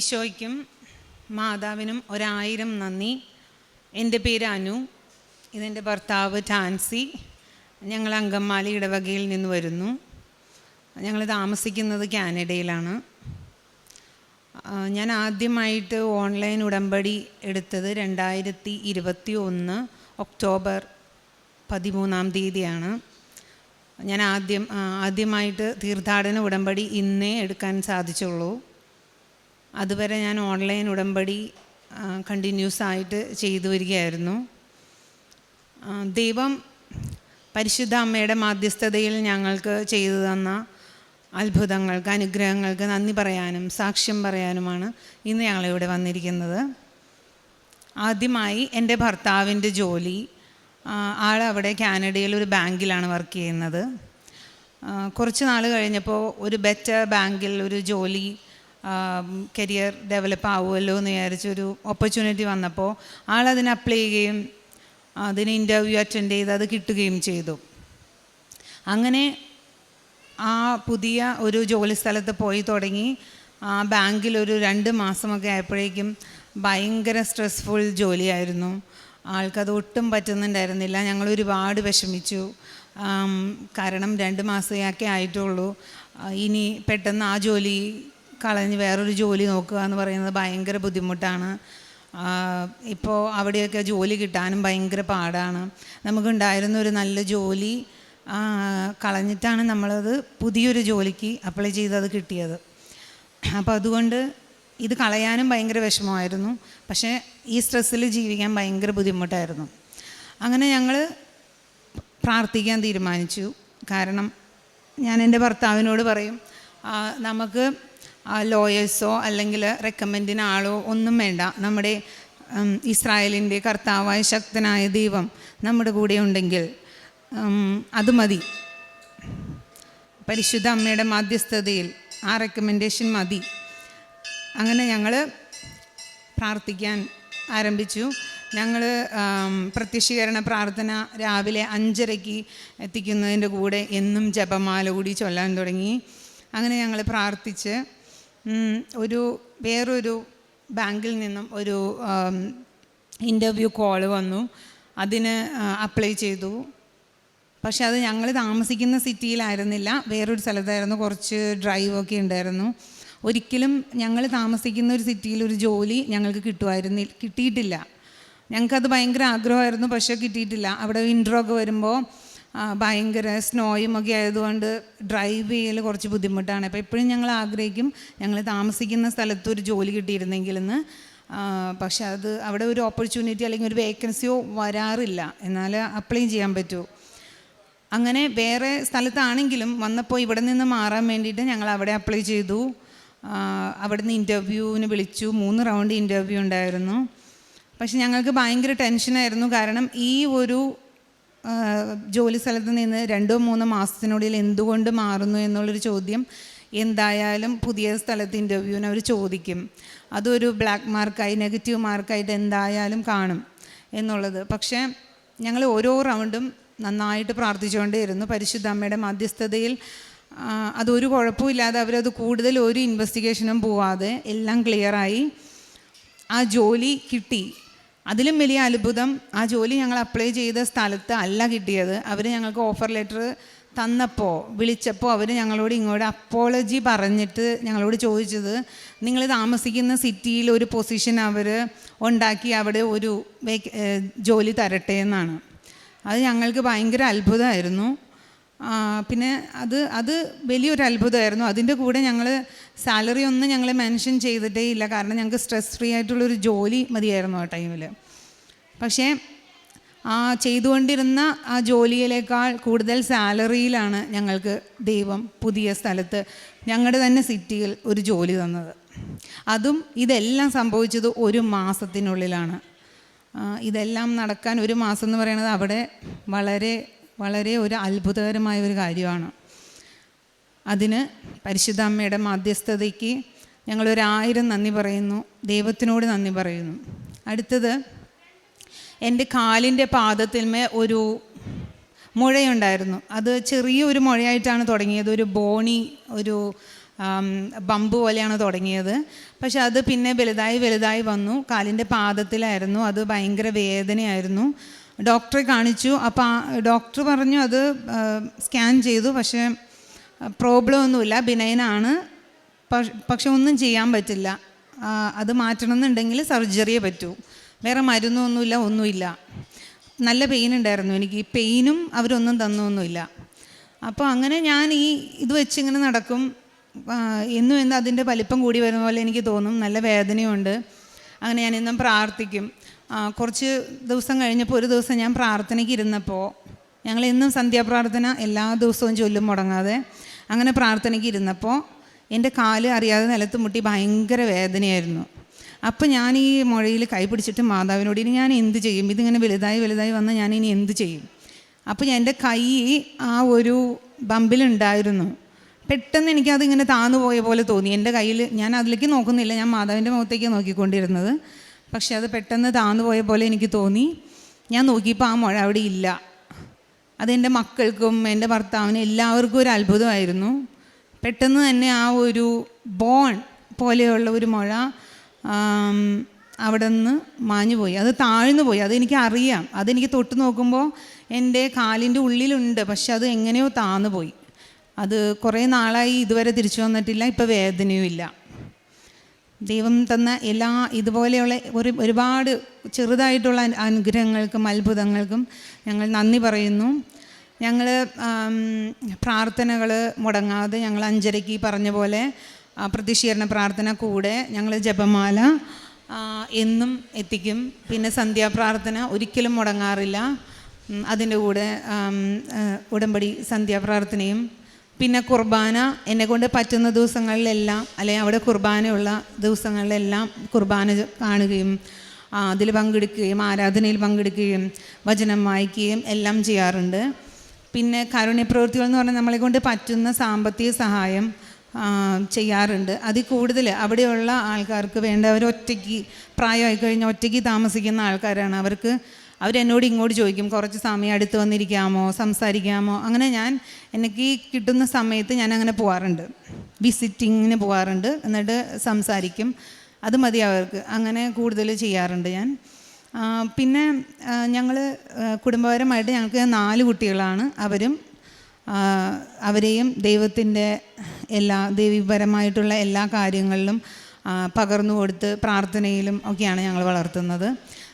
ഈശോയ്ക്കും മാതാവിനും ഒരായിരം നന്ദി. എന്റെ പേര് അനു. ഇതെന്റെ ഭർത്താവ് ടാൻസി. ഞങ്ങൾ അങ്കമാലി ഇടവകയിൽ നിന്ന് വരുന്നു. ഞങ്ങൾ താമസിക്കുന്നത് കാനഡയിലാണ്. ഞാൻ ആദ്യമായിട്ട് ഓൺലൈൻ ഉടമ്പടി എടുത്തത് രണ്ടായിരത്തി ഇരുപത്തി ഒന്ന് ഒക്ടോബർ പതിമൂന്നാം തീയതിയാണ്. ഞാൻ ആദ്യം ആദ്യമായിട്ട് തീർത്ഥാടന ഉടമ്പടി ഇന്നേ എടുക്കാൻ സാധിച്ചുള്ളൂ. അതുവരെ ഞാൻ ഓൺലൈൻ ഉടമ്പടി കണ്ടിന്യൂസ് ആയിട്ട് ചെയ്തു വരികയായിരുന്നു. ദൈവം പരിശുദ്ധ അമ്മയുടെ മാധ്യസ്ഥതയിൽ ഞങ്ങൾക്ക് ചെയ്തു തന്ന അത്ഭുതങ്ങൾക്ക് അനുഗ്രഹങ്ങൾക്ക് നന്ദി പറയാനും സാക്ഷ്യം പറയാനുമാണ് ഇന്ന് ഞങ്ങളിവിടെ വന്നിരിക്കുന്നത്. ആദ്യമായി എന്റെ ഭർത്താവിന്റെ ജോലി ആളവിടെ കാനഡയിൽ ഒരു ബാങ്കിലാണ് വർക്ക് ചെയ്യുന്നത്. കുറച്ച് നാൾ കഴിഞ്ഞപ്പോൾ ഒരു ബെറ്റർ ബാങ്കിൽ ഒരു ജോലി കരിയർ ഡെവലപ്പ് ആവുമല്ലോ എന്ന് വിചാരിച്ചൊരു ഓപ്പർച്യൂണിറ്റി വന്നപ്പോൾ ആളതിന് അപ്ലൈ ചെയ്യുകയും അതിന് ഇന്റർവ്യൂ അറ്റൻഡ് ചെയ്ത് അത് കിട്ടുകയും ചെയ്തു. അങ്ങനെ ആ പുതിയ ഒരു ജോലി സ്ഥലത്ത് പോയി തുടങ്ങി. ആ ബാങ്കിൽ ഒരു രണ്ട് മാസമൊക്കെ ആയപ്പോഴേക്കും ഭയങ്കര സ്ട്രെസ്ഫുൾ ജോലിയായിരുന്നു. ആൾക്കത് ഒട്ടും പറ്റുന്നുണ്ടായിരുന്നില്ല. ഞങ്ങൾ ഒരുപാട് വിഷമിച്ചു. കാരണം രണ്ട് മാസമൊക്കെ ആയിട്ടുള്ളൂ. ഇനി പെട്ടെന്ന് ആ ജോലി കളഞ്ഞ് വേറൊരു ജോലി നോക്കുക എന്ന് പറയുന്നത് ഭയങ്കര ബുദ്ധിമുട്ടാണ്. ഇപ്പോൾ അവിടെയൊക്കെ ജോലി കിട്ടാനും ഭയങ്കര പാടാണ്. നമുക്കുണ്ടായിരുന്ന ഒരു നല്ല ജോലി കളഞ്ഞിട്ടാണ് നമ്മളത് പുതിയൊരു ജോലിക്ക് അപ്ലൈ ചെയ്തത് കിട്ടിയത്. അപ്പോൾ അതുകൊണ്ട് ഇത് കളയാനും ഭയങ്കര വിഷമമായിരുന്നു. പക്ഷേ ഈ സ്ട്രെസ്സിൽ ജീവിക്കാൻ ഭയങ്കര ബുദ്ധിമുട്ടായിരുന്നു. അങ്ങനെ ഞങ്ങൾ പ്രാർത്ഥിക്കാൻ തീരുമാനിച്ചു. കാരണം ഞാൻ എന്റെ ഭർത്താവിനോട് പറയും നമുക്ക് ലോയേഴ്സോ അല്ലെങ്കിൽ റെക്കമെൻഡിന് ആളോ ഒന്നും വേണ്ട. നമ്മുടെ ഇസ്രായേലിന്റെ കർത്താവായ ശക്തനായ ദൈവം നമ്മുടെ കൂടെ ഉണ്ടെങ്കിൽ അത് മതി. പരിശുദ്ധ അമ്മയുടെ മാധ്യസ്ഥതയിൽ ആ റെക്കമെൻഡേഷൻ മതി. അങ്ങനെ ഞങ്ങൾ പ്രാർത്ഥിക്കാൻ ആരംഭിച്ചു. ഞങ്ങൾ പ്രത്യക്ഷീകരണ പ്രാർത്ഥന രാവിലെ അഞ്ചരയ്ക്ക് എത്തിക്കുന്നതിന്റെ കൂടെ എന്നും ജപമാല കൂടി ചൊല്ലാൻ തുടങ്ങി. അങ്ങനെ ഞങ്ങൾ പ്രാർത്ഥിച്ച് ഒരു വേറൊരു ബാങ്കിൽ നിന്നും ഒരു ഇന്റർവ്യൂ കോൾ വന്നു. അതിന് അപ്ലൈ ചെയ്തു. പക്ഷെ അത് ഞങ്ങൾ താമസിക്കുന്ന സിറ്റിയിലായിരുന്നില്ല വേറൊരു സ്ഥലത്തായിരുന്നു കുറച്ച് ഡ്രൈവൊക്കെ ഉണ്ടായിരുന്നു. ഒരിക്കലും ഞങ്ങൾ താമസിക്കുന്ന ഒരു സിറ്റിയിൽ ഒരു ജോലി ഞങ്ങൾക്ക് കിട്ടുമായിരുന്നി കിട്ടിയിട്ടില്ല. ഞങ്ങൾക്കത് ഭയങ്കര ആഗ്രഹമായിരുന്നു പക്ഷേ കിട്ടിയിട്ടില്ല. അവിടെ ഇൻട്രോ ഒക്കെ വരുമ്പോൾ ഭയങ്കര സ്നോയും ഒക്കെ ആയതുകൊണ്ട് ഡ്രൈവ് ചെയ്യൽ കുറച്ച് ബുദ്ധിമുട്ടാണ്. അപ്പോൾ എപ്പോഴും ഞങ്ങൾ ആഗ്രഹിക്കും ഞങ്ങൾ താമസിക്കുന്ന സ്ഥലത്ത് ഒരു ജോലി കിട്ടിയിരുന്നെങ്കിലെന്ന്. പക്ഷെ അത് അവിടെ ഒരു ഓപ്പർച്യൂണിറ്റി അല്ലെങ്കിൽ ഒരു വേക്കൻസിയോ വരാറില്ല. എന്നാൽ അപ്ലൈ ചെയ്യാൻ പറ്റുമോ അങ്ങനെ വേറെ സ്ഥലത്താണെങ്കിലും വന്നപ്പോൾ ഇവിടെ നിന്ന് മാറാൻ വേണ്ടിയിട്ട് ഞങ്ങൾ അവിടെ അപ്ലൈ ചെയ്തു. അവിടെ നിന്ന് ഇന്റർവ്യൂവിന് വിളിച്ചു. മൂന്ന് റൗണ്ട് ഇന്റർവ്യൂ ഉണ്ടായിരുന്നു. പക്ഷെ ഞങ്ങൾക്ക് ഭയങ്കര ടെൻഷനായിരുന്നു കാരണം ഈ ഒരു ജോലി സ്ഥലത്ത് നിന്ന് രണ്ടോ മൂന്നോ മാസത്തിനുള്ളിൽ എന്തുകൊണ്ട് മാറുന്നു എന്നുള്ളൊരു ചോദ്യം എന്തായാലും പുതിയ സ്ഥലത്ത് ഇന്റർവ്യൂവിന് അവർ ചോദിക്കും. അതൊരു ബ്ലാക്ക് മാർക്കായി നെഗറ്റീവ് മാർക്കായിട്ട് എന്തായാലും കാണും എന്നുള്ളത്. പക്ഷേ ഞങ്ങൾ ഓരോ റൗണ്ടും നന്നായിട്ട് പ്രാർത്ഥിച്ചുകൊണ്ടേയിരുന്നു. പരിശുദ്ധ അമ്മയുടെ മധ്യസ്ഥതയിൽ അതൊരു കുഴപ്പമില്ലാതെ അവരത് കൂടുതൽ ഒരു ഇൻവെസ്റ്റിഗേഷനും പോവാതെ എല്ലാം ക്ലിയറായി ആ ജോലി കിട്ടി. അതിലും വലിയ അത്ഭുതം ആ ജോലി ഞങ്ങൾ അപ്ലൈ ചെയ്ത സ്ഥലത്ത് അല്ല കിട്ടിയത്. അവർ ഞങ്ങൾക്ക് ഓഫർ ലെറ്റർ തന്നപ്പോൾ വിളിച്ചപ്പോൾ അവർ ഞങ്ങളോട് ഇങ്ങോട്ട് അപ്പോളജി പറഞ്ഞിട്ട് ഞങ്ങളോട് ചോദിച്ചത് നിങ്ങൾ താമസിക്കുന്ന സിറ്റിയിൽ ഒരു പൊസിഷൻ അവർ ഉണ്ടാക്കി അവിടെ ഒരു ജോലി തരട്ടെ എന്നാണ്. അത് ഞങ്ങൾക്ക് ഭയങ്കര അത്ഭുതമായിരുന്നു. പിന്നെ അത് അത് വലിയൊരു അത്ഭുതമായിരുന്നു അതിന്റെ കൂടെ ഞങ്ങൾ സാലറി ഒന്നും ഞങ്ങൾ മെൻഷൻ ചെയ്തിട്ടേ ഇല്ല. കാരണം ഞങ്ങൾക്ക് സ്ട്രെസ് ഫ്രീ ആയിട്ടുള്ളൊരു ജോലി മതിയായിരുന്നു ആ ടൈമിൽ പക്ഷേ ആ ചെയ്തുകൊണ്ടിരുന്ന ആ ജോലിയിലേക്കാൾ കൂടുതൽ സാലറിയിലാണ് ഞങ്ങൾക്ക് ദൈവം പുതിയ സ്ഥലത്ത് ഞങ്ങളുടെ തന്നെ സിറ്റിയിൽ ഒരു ജോലി തന്നത്. അതും ഇതെല്ലാം സംഭവിച്ചത് ഒരു മാസത്തിനുള്ളിലാണ്. ഇതെല്ലാം നടക്കാൻ ഒരു മാസം എന്ന് പറയുന്നത് അവിടെ വളരെ വളരെ ഒരു അത്ഭുതകരമായ ഒരു കാര്യമാണ്. അതിന് പരിശുദ്ധ അമ്മയുടെ മധ്യസ്ഥതയ്ക്ക് ഞങ്ങളൊരായിരം നന്ദി പറയുന്നു. ദൈവത്തിനോട് നന്ദി പറയുന്നു. അടുത്തത് എന്റെ കാലിന്റെ പാദത്തിന്മേ ഒരു മുഴയുണ്ടായിരുന്നു. അത് ചെറിയൊരു മുഴയായിട്ടാണ് തുടങ്ങിയത്. ഒരു ബോണി ഒരു ബമ്പ് പോലെയാണ് തുടങ്ങിയത്. പക്ഷെ അത് പിന്നെ വലുതായി വലുതായി വന്നു. കാലിന്റെ പാദത്തിലായിരുന്നു. അത് ഭയങ്കര വേദനയായിരുന്നു. ഡോക്ടറെ കാണിച്ചു. അപ്പോൾ ഡോക്ടർ പറഞ്ഞു അത് സ്കാൻ ചെയ്തു. പക്ഷേ പ്രോബ്ലം ഒന്നുമില്ല ബിനൈനാണ്. പക്ഷ- ഒന്നും ചെയ്യാൻ പറ്റില്ല. അത് മാറ്റണം എന്നുണ്ടെങ്കിൽ സർജറിയെ പറ്റൂ. വേറെ മരുന്നൊന്നുമില്ല ഒന്നുമില്ല. നല്ല പെയിൻ ഉണ്ടായിരുന്നു. എനിക്ക് ഈ പെയിനും അവരൊന്നും തന്നൊന്നുമില്ല. അപ്പോൾ അങ്ങനെ ഞാൻ ഈ ഇത് വെച്ച് ഇങ്ങനെ നടക്കും. എന്നും എന്ന് അതിന്റെ വലിപ്പം കൂടി വരുന്ന പോലെ എനിക്ക് തോന്നും. നല്ല വേദനയുണ്ട്. അങ്ങനെ ഞാൻ എന്നും പ്രാർത്ഥിക്കും. കുറച്ച് ദിവസം കഴിഞ്ഞപ്പോൾ ഒരു ദിവസം ഞാൻ പ്രാർത്ഥനയ്ക്ക് ഇരുന്നപ്പോൾ ഞങ്ങൾ എന്നും സന്ധ്യാപ്രാർത്ഥന എല്ലാ ദിവസവും ചൊല്ലും മുടങ്ങാതെ അങ്ങനെ പ്രാർത്ഥനയ്ക്ക് ഇരുന്നപ്പോൾ എന്റെ കാൽ അറിയാതെ നിലത്ത് മുട്ടി ഭയങ്കര വേദനയായിരുന്നു. അപ്പോൾ ഞാൻ ഈ മുഴയിൽ കൈ പിടിച്ചിട്ട് മാതാവിനോട് ഇനി ഞാൻ എന്ത് ചെയ്യും? ഇതിങ്ങനെ വലുതായി വലുതായി വന്നാൽ ഞാൻ ഇനി എന്ത് ചെയ്യും? അപ്പോൾ ഞാൻ എന്റെ കൈ ആ ഒരു ബമ്പിലുണ്ടായിരുന്നു പെട്ടെന്ന് എനിക്കതിങ്ങനെ താന്നു പോയ പോലെ തോന്നി. എന്റെ കയ്യിൽ ഞാൻ അതിലേക്ക് നോക്കുന്നില്ല. ഞാൻ മാതാവിന്റെ മുഖത്തേക്ക് നോക്കിക്കൊണ്ടിരുന്നത്. പക്ഷെ അത് പെട്ടെന്ന് താന്നു പോയ പോലെ എനിക്ക് തോന്നി. ഞാൻ നോക്കിയപ്പോൾ ആ മുഴ അവിടെ ഇല്ല. അതെന്റെ മക്കൾക്കും എന്റെ ഭർത്താവിനും എല്ലാവർക്കും ഒരു അത്ഭുതമായിരുന്നു. പെട്ടെന്ന് തന്നെ ആ ഒരു ബോൺ പോലെയുള്ള ഒരു മുഴ അവിടെ നിന്ന് മാഞ്ഞു പോയി. അത് താഴ്ന്നു പോയി. അതെനിക്ക് അറിയാം. അതെനിക്ക് തൊട്ട് നോക്കുമ്പോൾ എന്റെ കാലിന്റെ ഉള്ളിലുണ്ട്. പക്ഷെ അത് എങ്ങനെയോ താന്നു പോയി. അത് കുറേ നാളായി ഇതുവരെ തിരിച്ചു വന്നിട്ടില്ല. ഇപ്പോൾ വേദനയും ഇല്ല ദൈവം തന്ന എല്ലാ ഇതുപോലെയുള്ള ഒരു ഒരുപാട് ചെറുതായിട്ടുള്ള അനുഗ്രഹങ്ങൾക്കും അത്ഭുതങ്ങൾക്കും ഞങ്ങൾ നന്ദി പറയുന്നു. ഞങ്ങൾ പ്രാർത്ഥനകൾ മുടങ്ങാതെ ഞങ്ങൾ അഞ്ചരയ്ക്ക് പറഞ്ഞ പോലെ പ്രതിഷീകരണ പ്രാർത്ഥന കൂടെ ഞങ്ങൾ ജപമാല എന്നും എത്തിക്കും. പിന്നെ സന്ധ്യാപ്രാർത്ഥന ഒരിക്കലും മുടങ്ങാറില്ല. അതിന്റെ കൂടെ ഉടമ്പടി സന്ധ്യാപ്രാർത്ഥനയും പിന്നെ കുർബാന എന്നെ കൊണ്ട് പറ്റുന്ന ദിവസങ്ങളിലെല്ലാം അല്ലെങ്കിൽ അവിടെ കുർബാനയുള്ള ദിവസങ്ങളിലെല്ലാം കുർബാന കാണുകയും അതിൽ പങ്കെടുക്കുകയും ആരാധനയിൽ പങ്കെടുക്കുകയും വചനം വായിക്കുകയും എല്ലാം ചെയ്യാറുണ്ട്. പിന്നെ കാരുണ്യപ്രവൃത്തികൾ എന്ന് പറഞ്ഞാൽ നമ്മളെ കൊണ്ട് പറ്റുന്ന സാമ്പത്തിക സഹായം ചെയ്യാറുണ്ട്. അതിൽ കൂടുതൽ അവിടെയുള്ള ആൾക്കാർക്ക് വേണ്ട അവർ ഒറ്റയ്ക്ക് പ്രായമായി കഴിഞ്ഞാൽ ഒറ്റയ്ക്ക് താമസിക്കുന്ന ആൾക്കാരാണ്. അവർക്ക് അവരെന്നോട് ഇങ്ങോട്ട് ചോദിക്കും കുറച്ച് സമയം അടുത്ത് വന്നിരിക്കാമോ? സംസാരിക്കാമോ? അങ്ങനെ ഞാൻ എനിക്ക് കിട്ടുന്ന സമയത്ത് ഞാൻ അങ്ങനെ പോകാറുണ്ട് വിസിറ്റിങ്ങിന് പോകാറുണ്ട് എന്നിട്ട് സംസാരിക്കും. അത് മതി അവർക്ക്. അങ്ങനെ കൂടുതൽ ചെയ്യാറുണ്ട് ഞാൻ. പിന്നെ ഞങ്ങൾ കുടുംബപരമായിട്ട് ഞങ്ങൾക്ക് നാല് കുട്ടികളാണ്. അവരും അവരെയും ദൈവത്തിന്റെ എല്ലാ ദൈവപരമായിട്ടുള്ള എല്ലാ കാര്യങ്ങളിലും പകർന്നു കൊടുത്ത് പ്രാർത്ഥനയിലും ഒക്കെയാണ് ഞങ്ങൾ വളർത്തുന്നത്.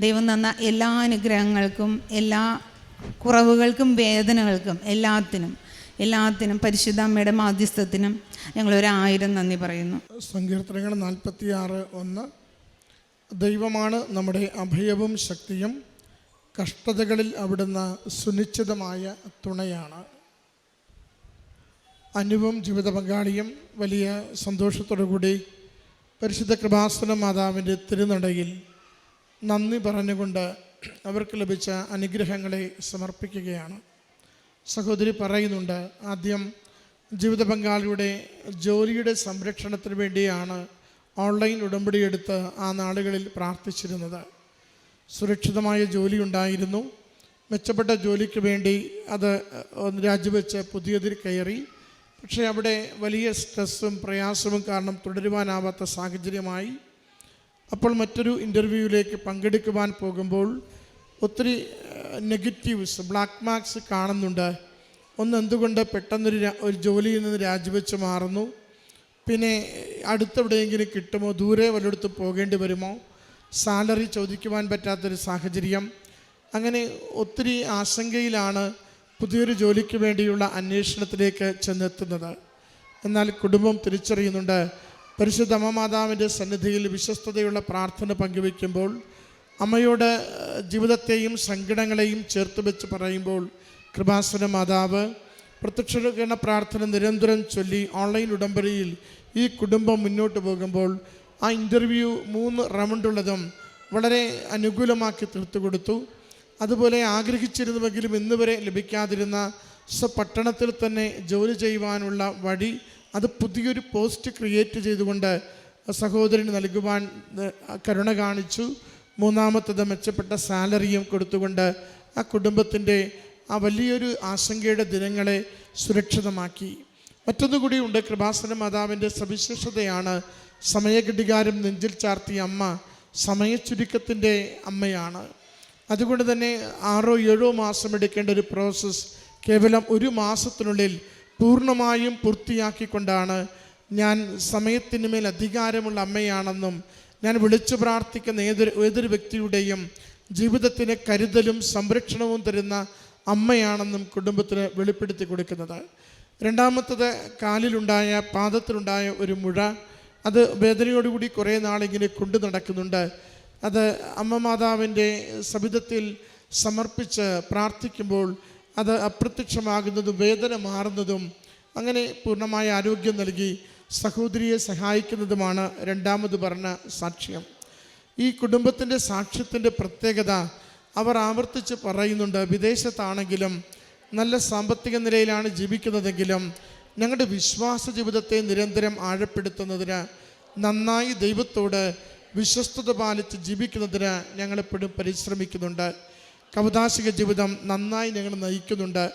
ദൈവം തന്ന എല്ലാ അനുഗ്രഹങ്ങൾക്കും എല്ലാ കുറവുകൾക്കും വേദനകൾക്കും എല്ലാത്തിനും എല്ലാത്തിനും പരിശുദ്ധ അമ്മയുടെ മാധ്യസ്ഥത്തിനും ഞങ്ങൾ ഒരായിരം നന്ദി പറയുന്നു. സങ്കീർത്തനങ്ങൾ നാൽപ്പത്തി ആറ് ഒന്ന്. ദൈവമാണ് നമ്മുടെ അഭയവും ശക്തിയും കഷ്ടതകളിൽ അവിടുന്ന് സുനിശ്ചിതമായ തുണയാണ്. അനുവും ജീവിത പങ്കാളിയും വലിയ സന്തോഷത്തോടു കൂടി പരിശുദ്ധ കൃപാസന മാതാവിന്റെ തിരുനടയിൽ നന്ദി പറഞ്ഞുകൊണ്ട് അവർക്ക് ലഭിച്ച അനുഗ്രഹങ്ങളെ സമർപ്പിക്കുകയാണ്. സഹോദരി പറയുന്നുണ്ട് ആദ്യം ജീവിത പങ്കാളിയുടെ ജോലിയുടെ സംരക്ഷണത്തിന് വേണ്ടിയാണ് ഓൺലൈൻ ഉടമ്പടി എടുത്ത് ആ നാളുകളിൽ പ്രാർത്ഥിച്ചിരുന്നത്. സുരക്ഷിതമായ ജോലി ഉണ്ടായിരുന്നു. മെച്ചപ്പെട്ട ജോലിക്ക് വേണ്ടി അത് രാജിവെച്ച് പുതിയതിൽ കയറി. പക്ഷേ അവിടെ വലിയ സ്ട്രെസ്സും പ്രയാസവും കാരണം തുടരുവാനാവാത്ത സാഹചര്യമായി. അപ്പോൾ മറ്റൊരു ഇന്റർവ്യൂവിലേക്ക് പങ്കെടുക്കുവാൻ പോകുമ്പോൾ ഒത്തിരി നെഗറ്റീവ്സ് ബ്ലാക്ക് മാർക്സ് കാണുന്നുണ്ട്. ഒന്ന് എന്തുകൊണ്ട് പെട്ടെന്നൊരു ഒരു ജോലിയിൽ നിന്ന് രാജിവെച്ച് മാറുന്നു? പിന്നെ അടുത്തെവിടെയെങ്കിലും കിട്ടുമോ? ദൂരെ വല്ലയിടത്ത് പോകേണ്ടി വരുമോ? സാലറി ചോദിക്കുവാൻ പറ്റാത്തൊരു സാഹചര്യം. അങ്ങനെ ഒത്തിരി ആശങ്കയിലാണ് പുതിയൊരു ജോലിക്ക് വേണ്ടിയുള്ള അന്വേഷണത്തിലേക്ക് ചെന്നെത്തുന്നത്. എന്നാൽ കുടുംബം തിരിച്ചറിയുന്നുണ്ട് പരിശുദ്ധ അമ്മമാതാവിന്റെ സന്നിധിയിൽ വിശ്വസ്തതയുള്ള പ്രാർത്ഥന പങ്കുവയ്ക്കുമ്പോൾ അമ്മയുടെ ജീവിതത്തെയും സങ്കടങ്ങളെയും ചേർത്ത് വെച്ച് പറയുമ്പോൾ കൃപാസന മാതാവ് പ്രത്യക്ഷീകരണ പ്രാർത്ഥന നിരന്തരം ചൊല്ലി ഓൺലൈൻ ഉടമ്പടിയിൽ ഈ കുടുംബം മുന്നോട്ട് പോകുമ്പോൾ ആ ഇന്റർവ്യൂ മൂന്ന് റൗണ്ടുള്ളതും വളരെ അനുകൂലമാക്കി തീർത്തു കൊടുത്തു. അതുപോലെ ആഗ്രഹിച്ചിരുന്നുവെങ്കിലും ഇന്നുവരെ ലഭിക്കാതിരുന്ന സ്വപട്ടണത്തിൽ തന്നെ ജോലി ചെയ്യുവാനുള്ള വഴി അത് പുതിയൊരു പോസ്റ്റ് ക്രിയേറ്റ് ചെയ്തുകൊണ്ട് സഹോദരന് നൽകുവാൻ കരുണ കാണിച്ചു. മൂന്നാമത്തത് മെച്ചപ്പെട്ട സാലറിയും കൊടുത്തുകൊണ്ട് ആ കുടുംബത്തിന്റെ ആ വലിയൊരു ആശങ്കയുടെ ദിനങ്ങളെ സുരക്ഷിതമാക്കി. മറ്റൊന്നുകൂടി ഉണ്ട് കൃപാസന മാതാവിന്റെ സവിശേഷതയാണ് സമയഘടികാരം നെഞ്ചിൽ ചാർത്തിയ അമ്മ സമയച്ചുരുക്കത്തിന്റെ അമ്മയാണ്. അതുകൊണ്ട് തന്നെ ആറോ ഏഴോ മാസം എടുക്കേണ്ട ഒരു പ്രോസസ്സ് കേവലം ഒരു മാസത്തിനുള്ളിൽ പൂർണമായും പൂർത്തിയാക്കിക്കൊണ്ടാണ് ഞാൻ സമയത്തിന് മേൽ അധികാരമുള്ള അമ്മയാണെന്നും ഞാൻ വിളിച്ചു പ്രാർത്ഥിക്കുന്ന ഏതൊരു ഏതൊരു വ്യക്തിയുടെയും ജീവിതത്തിന് കരുതലും സംരക്ഷണവും തരുന്ന അമ്മയാണെന്നും കുടുംബത്തിന് വെളിപ്പെടുത്തി കൊടുക്കുന്നത്. രണ്ടാമത്തത് കാലിലുണ്ടായ പാദത്തിലുണ്ടായ ഒരു മുഴ. അത് വേദനയോടുകൂടി കുറേ നാളിങ്ങനെ കൊണ്ടു നടക്കുന്നുണ്ട്. അത് അമ്മ മാതാവിന്റെ സബിതത്തിൽ സമർപ്പിച്ച് പ്രാർത്ഥിക്കുമ്പോൾ അത് അപ്രത്യക്ഷമാകുന്നതും വേദന മാറുന്നതും അങ്ങനെ പൂർണമായ ആരോഗ്യം നൽകി സഹോദരിയെ സഹായിക്കുന്നതുമാണ് രണ്ടാമത് പറഞ്ഞ സാക്ഷ്യം. ഈ കുടുംബത്തിന്റെ സാക്ഷ്യത്തിന്റെ പ്രത്യേകത അവർ ആവർത്തിച്ച് പറയുന്നുണ്ട് വിദേശത്താണെങ്കിലും നല്ല സാമ്പത്തിക നിലയിലാണ് ജീവിക്കുന്നതെങ്കിലും ഞങ്ങളുടെ വിശ്വാസ ജീവിതത്തെ നിരന്തരം ആഴപ്പെടുത്തുന്നതിന് നന്നായി ദൈവത്തോട് വിശ്വസ്തത പാലിച്ച് ജീവിക്കുന്നതിന് ഞങ്ങളെപ്പോഴും പരിശ്രമിക്കുന്നുണ്ട്. കൗതാശിക ജീവിതം നന്നായി ഞങ്ങൾ നയിക്കുന്നുണ്ട്.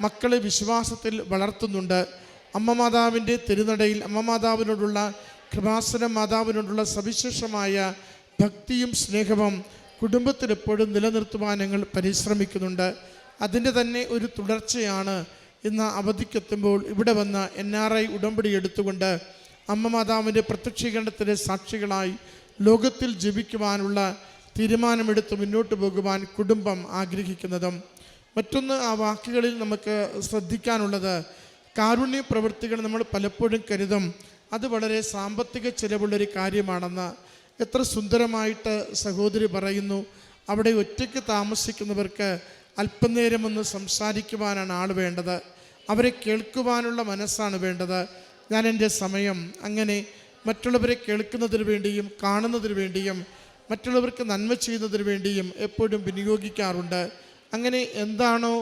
മക്കളെ വിശ്വാസത്തിൽ വളർത്തുന്നുണ്ട്. അമ്മ മാതാവിന്റെ തിരുനടയിൽ അമ്മ മാതാവിനോടുള്ള കൃപാസന മാതാവിനോടുള്ള സവിശേഷമായ ഭക്തിയും സ്നേഹവും കുടുംബത്തിൽ എപ്പോഴും നിലനിർത്തുവാൻ ഞങ്ങൾ പരിശ്രമിക്കുന്നുണ്ട്. അതിന്റെ തന്നെ ഒരു തുടർച്ചയാണ് ഇന്ന് അവധിക്കെത്തുമ്പോൾ ഇവിടെ വന്ന എൻ ആർ ഐ ഉടമ്പടി എടുത്തുകൊണ്ട് അമ്മ മാതാവിന്റെ പ്രത്യക്ഷീകരണത്തിന്റെ സാക്ഷികളായി ലോകത്തിൽ ജീവിക്കുവാനുള്ള തീരുമാനമെടുത്ത് മുന്നോട്ട് പോകുവാൻ കുടുംബം ആഗ്രഹിക്കുന്നതും മറ്റൊന്ന് ആ വാക്കുകളിൽ നമുക്ക് ശ്രദ്ധിക്കാനുള്ളത് കാരുണ്യ പ്രവൃത്തികൾ നമ്മൾ പലപ്പോഴും കരുതും. അത് വളരെ സാമ്പത്തിക ചിലവുള്ളൊരു കാര്യമാണെന്ന് എത്ര സുന്ദരമായിട്ട് സഹോദരി പറയുന്നു. അവിടെ ഒറ്റയ്ക്ക് താമസിക്കുന്നവർക്ക് അല്പനേരം ഒന്ന് സംസാരിക്കുവാനാണ് ആൾ വേണ്ടത്. അവരെ കേൾക്കുവാനുള്ള മനസ്സാണ് വേണ്ടത്. ഞാൻ എന്റെ സമയം അങ്ങനെ മറ്റുള്ളവരെ കേൾക്കുന്നതിന് വേണ്ടിയും കാണുന്നതിന് വേണ്ടിയും മറ്റുള്ളവർക്ക് നന്മ ചെയ്യുന്നതിന് വേണ്ടിയും എപ്പോഴും വിനിയോഗിക്കാറുണ്ട്. അങ്ങനെ എന്താണോ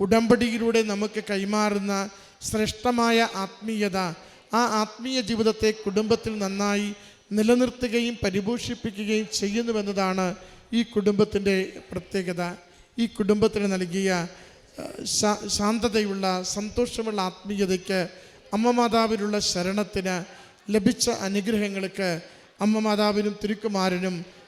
ഉടമ്പടിയിലൂടെ നമുക്ക് കൈമാറുന്ന ശ്രേഷ്ഠമായ ആത്മീയത ആ ആത്മീയ ജീവിതത്തെ കുടുംബത്തിൽ നന്നായി നിലനിർത്തുകയും പരിപോഷിപ്പിക്കുകയും ചെയ്യുന്നുവെന്നതാണ് ഈ കുടുംബത്തിന്റെ പ്രത്യേകത. ഈ കുടുംബത്തിന് നൽകിയ ശാന്തതയുള്ള സന്തോഷമുള്ള ആത്മീയതയ്ക്ക് അമ്മ മാതാവിനുള്ള ശരണത്തിന് ലഭിച്ച അനുഗ്രഹങ്ങൾക്ക് അമ്മ മാതാവിനും തിരുക്കുമാരനും